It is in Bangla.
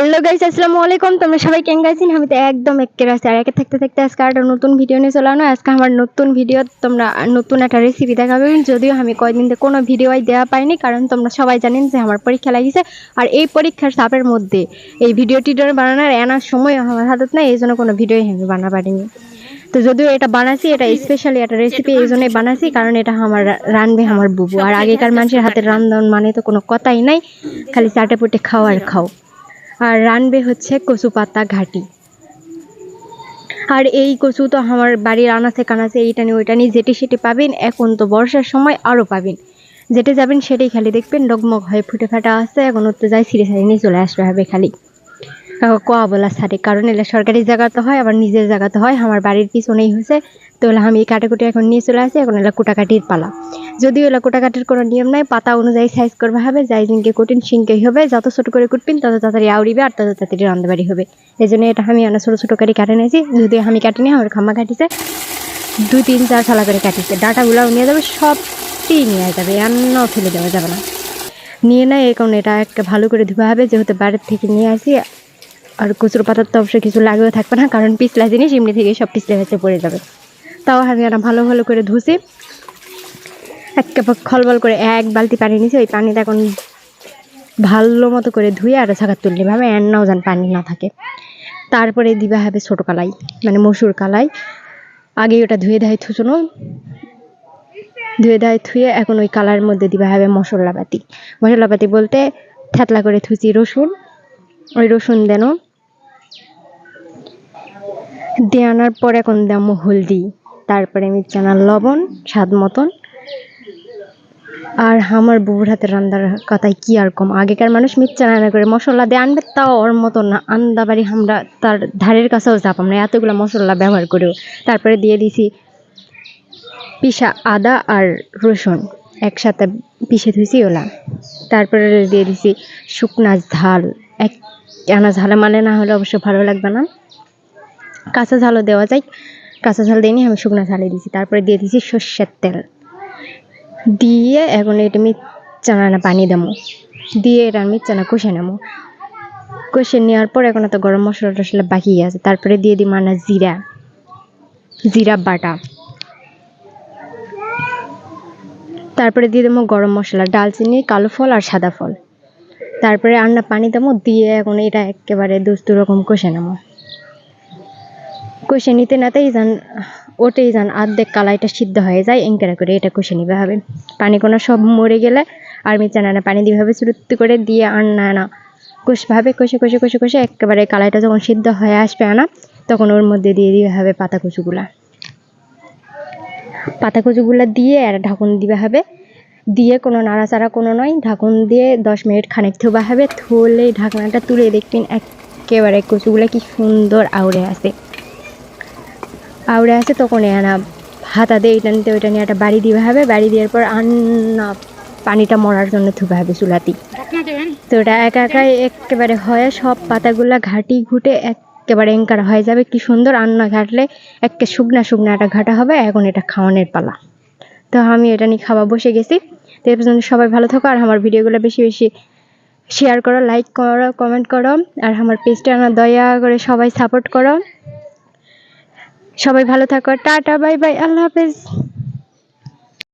হ্যালো গাইস আসসালামু আলাইকুম। তোমরা সবাই কেন গাইছেন আমি তো একদম একের আছে। আর একে থাকতে থাকতে আজকে একটা নতুন ভিডিও নিয়ে চলানো আজকে আমার নতুন ভিডিও তোমরা নতুন একটা রেসিপি দেখাবে। যদিও আমি কয়দিন থেকে কোনো ভিডিওই দেওয়া পাইনি, কারণ তোমরা সবাই জানেন যে আমার পরীক্ষা লাগিয়েছে। আর এই পরীক্ষার চাপের মধ্যে এই ভিডিও টিডিও বানানোর এনার সময় আমার হাতত না এই জন্য কোনো ভিডিওই আমি বানা পারিনি। তো যদিও এটা বানাচ্ছি এটা স্পেশালি একটা রেসিপি এই জন্যই বানাচ্ছি কারণ এটা আমার রানবে আমার বুবু। আর আগেকার মানুষের হাতের রান্ধন মানে তো কোনো কথাই নাই, খালি চাটে পুটে খাও আর খাও। আর রানবে হচ্ছে কচু পাতা ঘাটি। আর এই কচু তো আমার বাড়ির আনাচে কানাচে এইটা নিয়ে ওইটা নিয়ে যেটি সেটি পাবেন, এখন তো বর্ষার সময় আরও পাবেন। যেটা যাবেন সেটাই খালি দেখবেন, ডগমগ হয়ে ফুটে ফাটা আসছে এখন ওর তো যাই সিঁড়ি সারি নিয়ে চলে আসবে হবে খালি। কোয়া বলা সারে কারণ এলা সরকারি জায়গাতে হয়, আবার নিজের জায়গাতে হয়, আমার বাড়ির পিছনেই হয়েছে। তো আমি এই কাটাকুটি এখন নিয়ে চলে আসি, এখন এলা কুটাকাটির পালা। যদিও এলা কুটাকাটির কোনো নিয়ম নাই, পাতা অনুযায়ী সাইজ করবে হবে, যাই দিনকে কঠিন সিংকেই হবে, যত ছোট করে কুটবেন তত তাড়াতাড়ি আউড়িবে আর তত তাড়াতাড়ি রান্নাবাড়ি হবে। এই জন্য এটা আমি অনেক ছোটো ছোটো করে কাটে নিয়েছি, যদিও আমি কাটিনি আমার খাম্মা কাটিছে। দুই, তিন, চার ফালা করে কাটিছে, ডাটাগুলাও নিয়ে যাবে সবটি নিয়ে যাবে রান্নাও ফেলে দেওয়া যাবে না। নিয়ে নেয় এখন এটা একটা ভালো করে ধোয়া হবে, যেহেতু বাইরের থেকে নিয়ে আসি, আর কচুর পাতার তো অবশ্যই কিছু লাগেও থাকবে না, কারণ পিছলা জিনিস এমনি থেকে সব পিছলে হচ্ছে পড়ে যাবে। তাও এটা ভালো ভালো করে ধুছি। একেবারে খলবল করে এক বালতি পানি নিয়েছি ওই পানিটা এখন ভালো মতো করে ধুয়ে আর ছাকার তুললে ভাবে এন্নাও যান পানি না থাকে। তারপরে দিবা হবে ছোটো কালাই মানে মসুর কালাই। আগে ওটা ধুয়ে দেয় থুচুনো ধুয়ে দেয় থুয়ে এখন ওই কালার মধ্যে দিবা হবে মশলাপাতি মশলাপাতি বলতে থেতলা করে থুচি রসুন। ওই রসুন দেন। দিয়ে আনার পর এখন দামো হলদি। তারপরে মির্চানার লবণ, স্বাদ মতন। আর আমার বুবুর হাতে রান্নার কথাই কি আর কম? আগেকার মানুষ মির্চা রান্না করে মশলা দিয়ে আনবে, তাও ওর মতো না। আন্দা বাড়ি আমরা তার ধারের কাছেও যাবাম না, এতগুলো মশলা ব্যবহার করেও। তারপরে দিয়ে দিছি পিসা আদা আর রসুন। একসাথে পিষে ধুইছি ওলা। তারপরে দিয়ে দিছি শুকনা ঝাল। এক আনা ঝালে মানে না হলে অবশ্য ভালো লাগবে না। কাঁচা ঝালও দেওয়া যায়। কাঁচা ঝাল দিইনি আমি শুকনো ঝালে দিয়েছি। তারপরে দিয়ে দিয়েছি সর্ষের তেল। দিয়ে এখন এটা আমি চানা পানি দেবো। দিয়ে এটা আমি চানা কষে নেব। কষে নেওয়ার পর এখন তো গরম মশলা টশলা বাকি আছে। তারপরে দিয়ে দিই মানা জিরা। জিরা বাটা। তারপরে দিয়ে দেবো গরম মশলা, ডালচিনি, কালো ফল আর সাদা ফল। তারপরে আন্না পানি দেবো, দিয়ে এখন এটা একেবারে দুস্তু রকম কষে নেব। কষে নিতে নাতেই যান ওটাই যান আর্ধেক কালাইটা সিদ্ধ হয়ে যায়, এঙ্কেরা করে এটা কষে নিবে হবে পানি কোনো সব মরে গেলে আর মিচা না পানি দিবে হবে চুরুত্তি করে দিয়ে আন্না আনা কষভাবে কষে কষে কষে কষে একেবারে কালাইটা যখন সিদ্ধ হয়ে আসবে আনা তখন ওর মধ্যে দিয়ে দিবে হবে পাতা কচুগুলা পাতা কচুগুলা দিয়ে আর ঢাকন দিবে হবে দিয়ে কোনো নাড়াচাড়া কোনো নয়, ঢাকন দিয়ে দশ মিনিট খানিক থোবা হবে থলে ঢাকনাটা তুলে দেখবেন একেবারে কচুগুলা কি সুন্দর আউড়ে আছে। আউড়ে আছে তখন এনা হাতা দিয়ে এটা নিতে ওইটা নিয়ে একটা বাড়ি দিবে হবে বাড়ি দেওয়ার পর আন্না পানিটা মরার জন্য থুবে হবে চুলাতি তো ওটা একা একাই একেবারে হয় সব পাতাগুলা ঘাটি ঘুটে একেবারে এঙ্কার হয়ে যাবে কি সুন্দর আন্না ঘাটলে একে শুকনা শুকনা একটা ঘাটা হবে এখন এটা খাওয়ানোর পালা। তো আমি এটা নিয়ে খাওয়া বসে গেছি। তো এই পর্যন্ত সবাই ভালো থাকো আর আমার ভিডিওগুলো বেশি বেশি শেয়ার করো লাইক করো কমেন্ট করো আর আমার পেজটা আমার দয়া করে সবাই সাপোর্ট করো। সবাই ভালো থাকো। টাটা বাই বাই আল্লাহ হাফেজ।